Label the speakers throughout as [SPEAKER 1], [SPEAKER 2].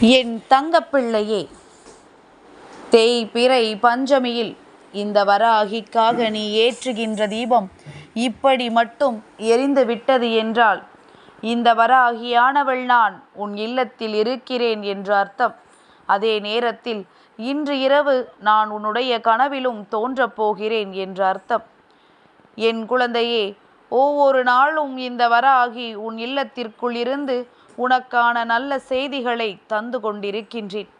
[SPEAKER 1] என் தங்கப்பிள்ளையே தேய்பிறை பஞ்சமியில் இந்த வராகிக்காக நீ ஏற்றுகின்ற தீபம் இப்படி மட்டும் எரிந்து விட்டது என்றால் இந்த வராகியானவள் நான் உன் இல்லத்தில் இருக்கிறேன் என்று அர்த்தம். அதே நேரத்தில் இன்று இரவு நான் உன்னுடைய கனவிலும் தோன்றப் போகிறேன் என்று அர்த்தம். என் குழந்தையே ஒவ்வொரு நாளும் இந்த வராகி உன் இல்லத்திற்குள் இருந்து உனக்கான நல்ல செய்திகளை தந்து கொண்டிருக்கின்றேன்.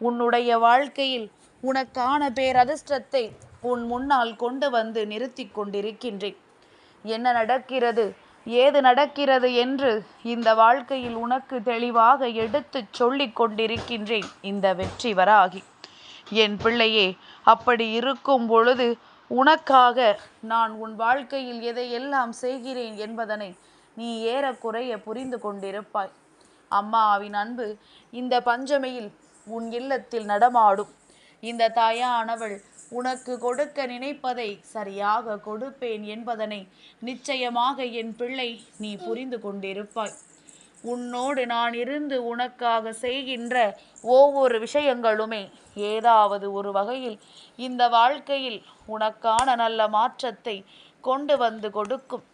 [SPEAKER 1] உன்னுடைய வாழ்க்கையில் உனக்கான பேரதிர்ஷ்டத்தை உன் முன்னால் கொண்டு வந்து நிறுத்தி கொண்டிருக்கின்றேன். என்ன நடக்கிறது? ஏது நடக்கிறது என்று இந்த வாழ்க்கையில் உனக்கு தெளிவாக எடுத்துச் சொல்லிக் கொண்டிருக்கின்றேன் இந்த வெற்றி வராகி என் பிள்ளையே அப்படி இருக்கும் பொழுது உனக்காக நான் உன் வாழ்க்கையில் எதையெல்லாம் செய்கிறேன் என்பதனை நீ ஏறக்குறைய புரிந்து கொண்டிருப்பாய். அம்மாவின் அன்பு இந்த பஞ்சமையில் உன் இல்லத்தில் நடமாடும். இந்த தாயானவள் உனக்கு கொடுக்க நினைப்பதை சரியாக கொடுப்பேன் என்பதனை நிச்சயமாக என் பிள்ளை நீ புரிந்து கொண்டிருப்பாய். உன்னோடு நான் இருந்து உனக்காக செய்கின்ற ஒவ்வொரு விஷயங்களுமே ஏதாவது ஒரு வகையில் இந்த வாழ்க்கையில் உனக்கான நல்ல மாற்றத்தை கொண்டு வந்து கொடுக்கும்.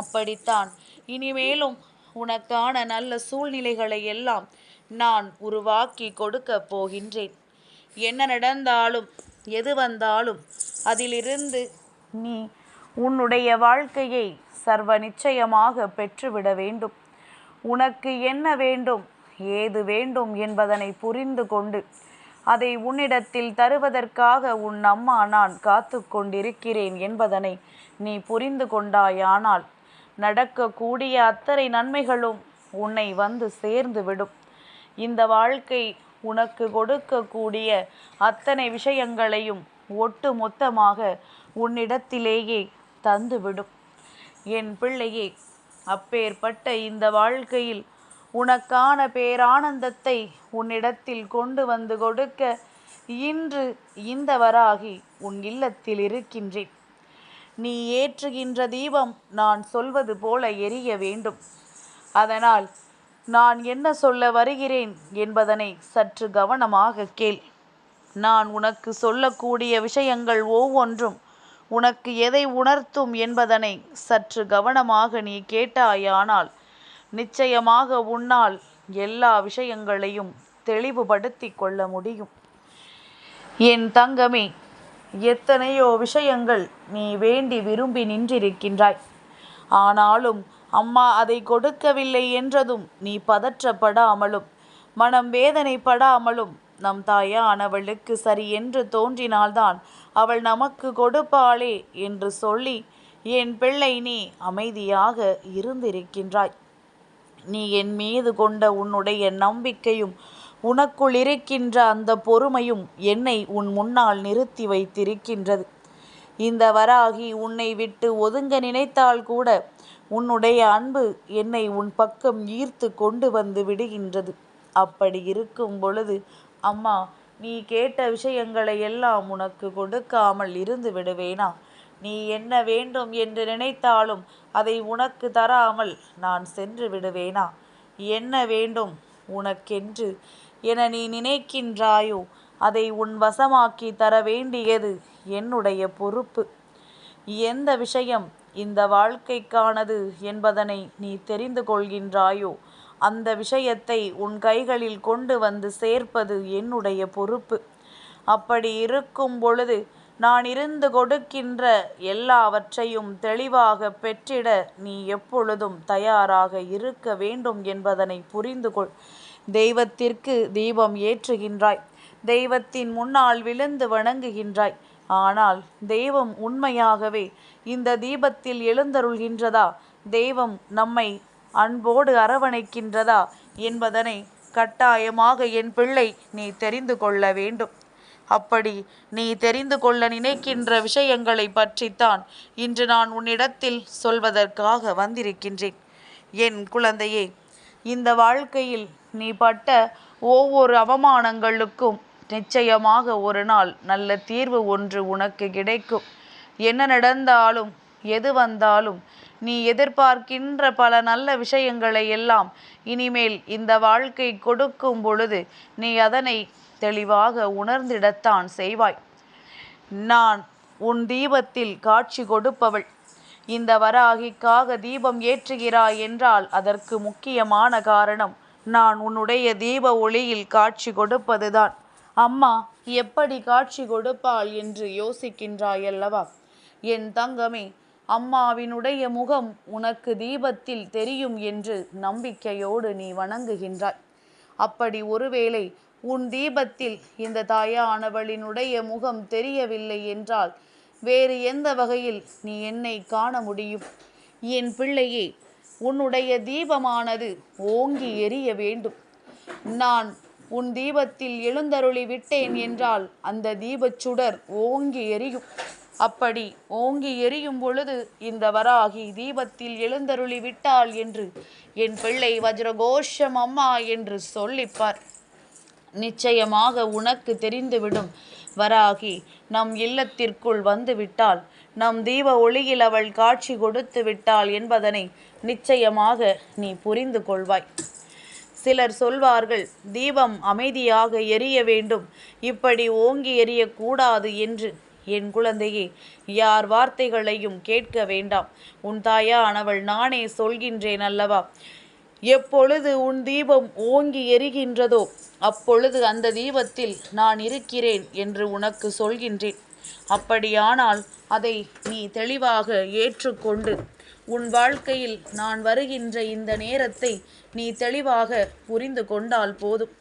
[SPEAKER 1] அப்படித்தான். இனிமேலும் உனக்கான நல்ல சூழ்நிலைகளை எல்லாம் நான் உருவாக்கி கொடுக்க போகின்றேன். என்ன நடந்தாலும் எது வந்தாலும் அதிலிருந்து நீ உன்னுடைய வாழ்க்கையை சர்வ நிச்சயமாக பெற்றுவிட வேண்டும். உனக்கு என்ன வேண்டும் ஏது வேண்டும் என்பதனை புரிந்து கொண்டு அதை உன்னிடத்தில் தருவதற்காக உன் அம்மா நான் காத்து கொண்டிருக்கிறேன் என்பதனை நீ புரிந்து கொண்டாயானால் நடக்கக்கூடிய அத்தனை நன்மைகளும் உன்னை வந்து சேர்ந்து விடும் இந்த வாழ்க்கை உனக்கு கொடுக்கக்கூடிய அத்தனை விஷயங்களையும் ஒட்டு மொத்தமாக உன்னிடத்திலேயே தந்துவிடும். என் பிள்ளையே அப்பேற்பட்ட இந்த வாழ்க்கையில் உனக்கான பேரானந்தத்தை உன்னிடத்தில் கொண்டு வந்து கொடுக்க இன்று இந்த வராகி உன் இல்லத்தில் இருக்கின்றேன். நீ ஏற்றுகின்ற தீபம் நான் சொல்வது போல எரிய வேண்டும். அதனால் நான் என்ன சொல்ல வருகிறேன் என்பதனை சற்று கவனமாக கேள். நான் உனக்கு சொல்லக்கூடிய விஷயங்கள் ஒவ்வொன்றும் உனக்கு எதை உணர்த்தும் என்பதனை சற்று கவனமாக நீ கேட்டாயானால் நிச்சயமாக உன்னால் எல்லா விஷயங்களையும் தெளிவுபடுத்தி கொள்ள முடியும். என் தங்கமே எத்தனையோ விஷயங்கள் நீ வேண்டி விரும்பி நின்றிருக்கின்றாய். ஆனாலும் அம்மா அதை கொடுக்கவில்லை என்றதும் நீ பதற்றப்படாமலும் மனம் வேதனைப்படாமலும் நம் தாயானவளுக்கு சரி என்று தோன்றினால்தான் அவள் நமக்கு கொடுப்பாளே என்று சொல்லி என் பிள்ளை நீ அமைதியாக இருந்திருக்கின்றாய். நீ என் மீது கொண்ட உன்னுடைய நம்பிக்கையும் உனக்குள் இருக்கின்ற அந்த பொறுமையும் என்னை உன் முன்னால் நிறுத்தி வைத்திருக்கின்றது. இந்த வராகி உன்னை விட்டு ஒதுங்க நினைத்தால் கூட உன்னுடைய அன்பு என்னை உன் பக்கம் ஈர்த்து கொண்டு வந்து விடுகின்றது. அப்படி இருக்கும் பொழுது அம்மா நீ கேட்ட விஷயங்களை எல்லாம் உனக்கு கொடுக்காமல் இருந்து விடுவேனா? நீ என்ன வேண்டும் என்று நினைத்தாலும் அதை உனக்கு தராமல் நான் சென்று விடுவேனா? என்ன வேண்டும் உனக்கென்று? என நீ நினைக்கின்றாயோ அதை உன் வசமாக்கி தர வேண்டியது என்னுடைய பொறுப்பு. எந்த விஷயம் இந்த வாழ்க்கைக்கானது என்பதனை நீ தெரிந்து கொள்கின்றாயோ அந்த விஷயத்தை உன் கைகளில் கொண்டு வந்து சேர்ப்பது என்னுடைய பொறுப்பு. அப்படி இருக்கும் பொழுது நான் இருந்து கொடுக்கின்ற எல்லாவற்றையும் தெளிவாக பெற்றிட நீ எப்பொழுதும் தயாராக இருக்க வேண்டும் என்பதனை புரிந்து கொள். தெய்வத்திற்கு தீபம் ஏற்றுகின்றாய். தெய்வத்தின் முன்னால் விழுந்து வணங்குகின்றாய். ஆனால் தெய்வம் உண்மையாகவே இந்த தீபத்தில் எழுந்தருள்கின்றதா? தெய்வம் நம்மை அன்போடு அரவணைக்கின்றதா? என்பதனை கட்டாயமாக என் பிள்ளை நீ தெரிந்து கொள்ள வேண்டும். அப்படி நீ தெரிந்து கொள்ள நினைக்கின்ற விஷயங்களை பற்றித்தான் இன்று நான் உன்னிடத்தில் சொல்வதற்காக வந்திருக்கின்றேன். என் குழந்தையே இந்த வாழ்க்கையில் நீ பட்ட ஒவ்வொரு அவமானங்களுக்கும் நிச்சயமாக ஒரு நாள் நல்ல தீர்வு ஒன்று உனக்கு கிடைக்கும். என்ன நடந்தாலும் எது வந்தாலும் நீ எதிர்பார்க்கின்ற பல நல்ல விஷயங்களை எல்லாம் இனிமேல் இந்த வாழ்க்கை கொடுக்கும் பொழுது நீ அதனை தெளிவாக உணர்ந்திடத்தான் செய்வாய். நான் உன் தீபத்தில் காட்சி கொடுப்பவள். இந்த வராகிக்காக தீபம் ஏற்றுகிறாய் என்றால் அதற்கு முக்கியமான காரணம் நான் உன்னுடைய தீப ஒளியில் காட்சி கொடுப்பதுதான். அம்மா எப்படி காட்சி கொடுப்பாள் என்று யோசிக்கின்றாய் அல்லவா என் தங்கமே அம்மாவினுடைய முகம் உனக்கு தீபத்தில் தெரியும் என்று நம்பிக்கையோடு நீ வணங்குகின்றாய். அப்படி ஒருவேளை உன் தீபத்தில் இந்த தாயானவளினுடைய முகம் தெரியவில்லை என்றால் வேறு எந்த வகையில் நீ என்னை காண முடியும்? என் பிள்ளையே உன்னுடைய தீபமானது ஓங்கி எரிய வேண்டும். நான் உன் தீபத்தில் எழுந்தருளி விட்டேன் என்றால் அந்த தீபச் சுடர் ஓங்கி எரியும். அப்படி ஓங்கி எரியும் பொழுது இந்த வராகி தீபத்தில் எழுந்தருளி விட்டாள் என்று என் பிள்ளை வஜ்ரகோஷம் அம்மா என்று சொல்லிப்பார். நிச்சயமாக உனக்கு தெரிந்துவிடும். வராகி நம் இல்லத்திற்குள் வந்துவிட்டாள் நம் தீப ஒளியில் அவள் காட்சி கொடுத்து விட்டாள் என்பதனை நிச்சயமாக நீ புரிந்து கொள்வாய். சிலர் சொல்வார்கள் தீபம் அமைதியாக எரிய வேண்டும். இப்படி ஓங்கி எரியக்கூடாது என்று. என் குழந்தையே யார் வார்த்தைகளையும் கேட்க வேண்டாம். உன் தாயானவள் நானே சொல்கின்றேன் அல்லவா? எப்பொழுது உன் தீபம் ஓங்கி எரிகின்றதோ அப்பொழுது அந்த தீபத்தில் நான் இருக்கிறேன் என்று உனக்கு சொல்கின்றேன். அப்படியானால் அதை நீ தெளிவாக ஏற்றுக்கொண்டு உன் வாழ்க்கையில் நான் வருகின்ற இந்த நேரத்தை நீ தெளிவாக புரிந்து கொண்டால் போதும்.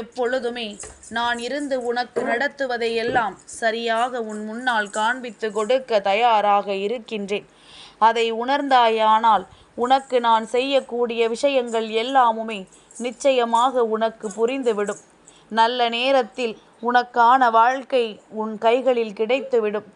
[SPEAKER 1] எப்பொழுதுமே நான் இருந்து உனக்கு நடத்துவதை எல்லாம் சரியாக உன் முன்னால் காண்பித்து கொடுக்க தயாராக இருக்கின்றேன். அதை உணர்ந்தாயானால் உனக்கு நான் செய்யக்கூடிய விஷயங்கள் எல்லாமுமே நிச்சயமாக உனக்கு புரிந்துவிடும். நல்ல நேரத்தில் உனக்கான வாழ்க்கை உன் கைகளில் கிடைத்துவிடும்.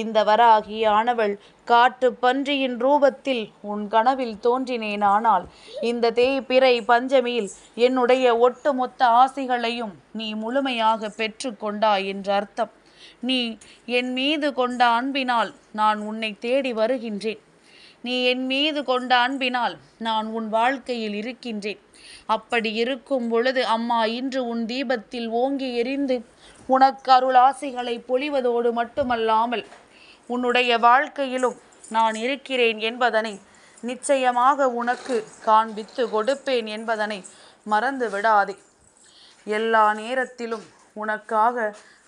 [SPEAKER 1] இந்த வராகி ஆனவள் காட்டு பன்றியின் ரூபத்தில் உன் கனவில் தோன்றினேனானால் இந்த தேய்பிறை பஞ்சமியில் என்னுடைய ஒட்டுமொத்த ஆசைகளையும் நீ முழுமையாக பெற்றுக்கொண்டாய் என்று அர்த்தம். நீ என் மீது கொண்ட அன்பினால் நான் உன்னை தேடி வருகின்றேன். நீ என் மீது கொண்ட அன்பினால் நான் உன் வாழ்க்கையில் இருக்கின்றேன். அப்படி இருக்கும் பொழுது அம்மா இன்று உன் தீபத்தில் ஓங்கி எரிந்து உனக்கு அருளாசைகளை பொழிவதோடு மட்டுமல்லாமல் உன்னுடைய வாழ்க்கையிலும் நான் இருக்கிறேன் என்பதனை நிச்சயமாக உனக்கு காண்பித்து கொடுப்பேன் என்பதனை மறந்து விடாதே. எல்லா நேரத்திலும் உனக்காக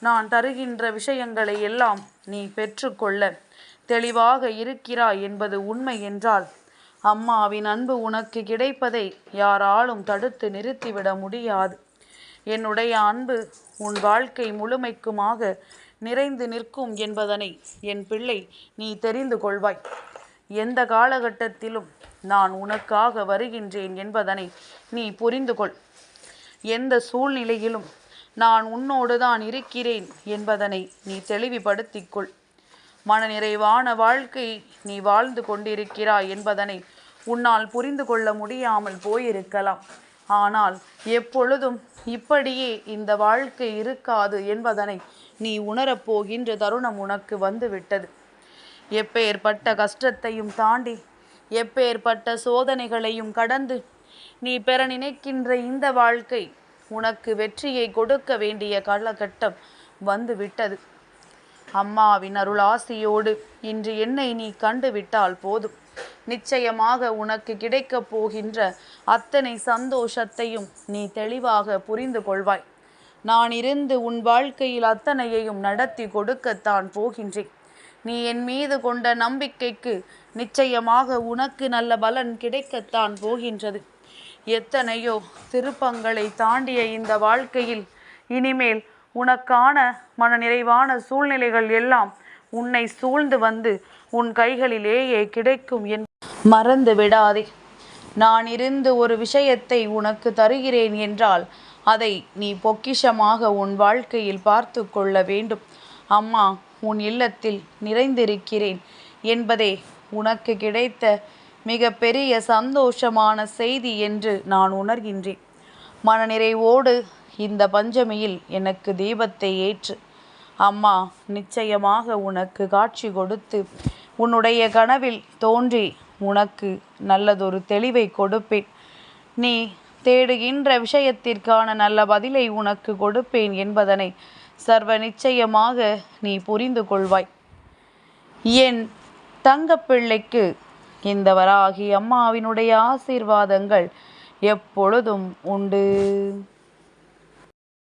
[SPEAKER 1] நான் தருகின்ற விஷயங்களை எல்லாம் நீ பெற்றுக்கொள்ள தெளிவாக இருக்கிறாய் என்பது உண்மை என்றால் அம்மாவின் அன்பு உனக்கு கிடைப்பதை யாராலும் தடுத்து நிறுத்திவிட முடியாது. என்னுடைய அன்பு உன் வாழ்க்கை முழுமைக்குமாக நிறைந்து நிற்கும் என்பதனை என் பிள்ளை நீ தெரிந்து கொள்வாய். எந்த காலகட்டத்திலும் நான் உனக்காக வருகின்றேன் என்பதனை நீ புரிந்து கொள். எந்த சூழ்நிலையிலும் நான் உன்னோடு தான் இருக்கிறேன் என்பதனை நீ தெளிவுபடுத்திக்கொள் மனநிறைவான வாழ்க்கை நீ வாழ்ந்து கொண்டிருக்கிறாய் என்பதனை உன்னால் புரிந்து கொள்ள முடியாமல் போயிருக்கலாம். ஆனால் எப்பொழுதும் இப்படியே இந்த வாழ்க்கை இருக்காது என்பதனை நீ உணரப்போகின்ற தருணம் உனக்கு வந்துவிட்டது. எப்பேற்பட்ட கஷ்டத்தையும் தாண்டி எப்பேற்பட்ட சோதனைகளையும் கடந்து நீ பெற நினைக்கின்ற இந்த வாழ்க்கை உனக்கு வெற்றியை கொடுக்க வேண்டிய காலகட்டம் வந்துவிட்டது. அம்மாவின் அருளாசியோடு இன்று என்னை நீ கண்டுவிட்டால் போதும். நிச்சயமாக உனக்கு கிடைக்கப் போகின்ற அத்தனை சந்தோஷத்தையும் நீ தெளிவாக புரிந்து கொள்வாய். நான் இருந்து உன் வாழ்க்கையில் அத்தனையையும் நடத்தி கொடுக்கத்தான் போகின்றேன். நீ என் மீது கொண்ட நம்பிக்கைக்கு நிச்சயமாக உனக்கு நல்ல பலன் கிடைக்கத்தான் போகின்றது. எத்தனையோ திருப்பங்களை தாண்டிய இந்த வாழ்க்கையில் இனிமேல் உனக்கான மனநிறைவான சூழ்நிலைகள் எல்லாம் உன்னை சூழ்ந்து வந்து உன் கைகளிலேயே கிடைக்கும் என் மறந்து விடாதே. நான் இருந்து ஒரு விஷயத்தை உனக்கு தருகிறேன் என்றால் அதை நீ பொக்கிஷமாக உன் வாழ்க்கையில் பார்த்து கொள்ள வேண்டும். அம்மா உன் இல்லத்தில் நிறைந்திருக்கிறேன் என்பதே உனக்கு கிடைத்த மிக பெரிய சந்தோஷமான செய்தி என்று நான் உணர்கின்றேன். மனநிறைவோடு இந்த பஞ்சமியில் எனக்கு தீபத்தை ஏற்று. அம்மா நிச்சயமாக உனக்கு காட்சி கொடுத்து உன்னுடைய கனவில் தோன்றி உனக்கு நல்லதொரு தெளிவை கொடுப்பேன். நீ தேடுகின்ற விஷயத்திற்கான நல்ல பதிலை உனக்கு கொடுப்பேன் என்பதனை சர்வ நிச்சயமாக நீ புரிந்து கொள்வாய். என் தங்கப்பிள்ளைக்கு இந்த வராகி அம்மாவினுடைய ஆசீர்வாதங்கள் எப்பொழுதும் உண்டு.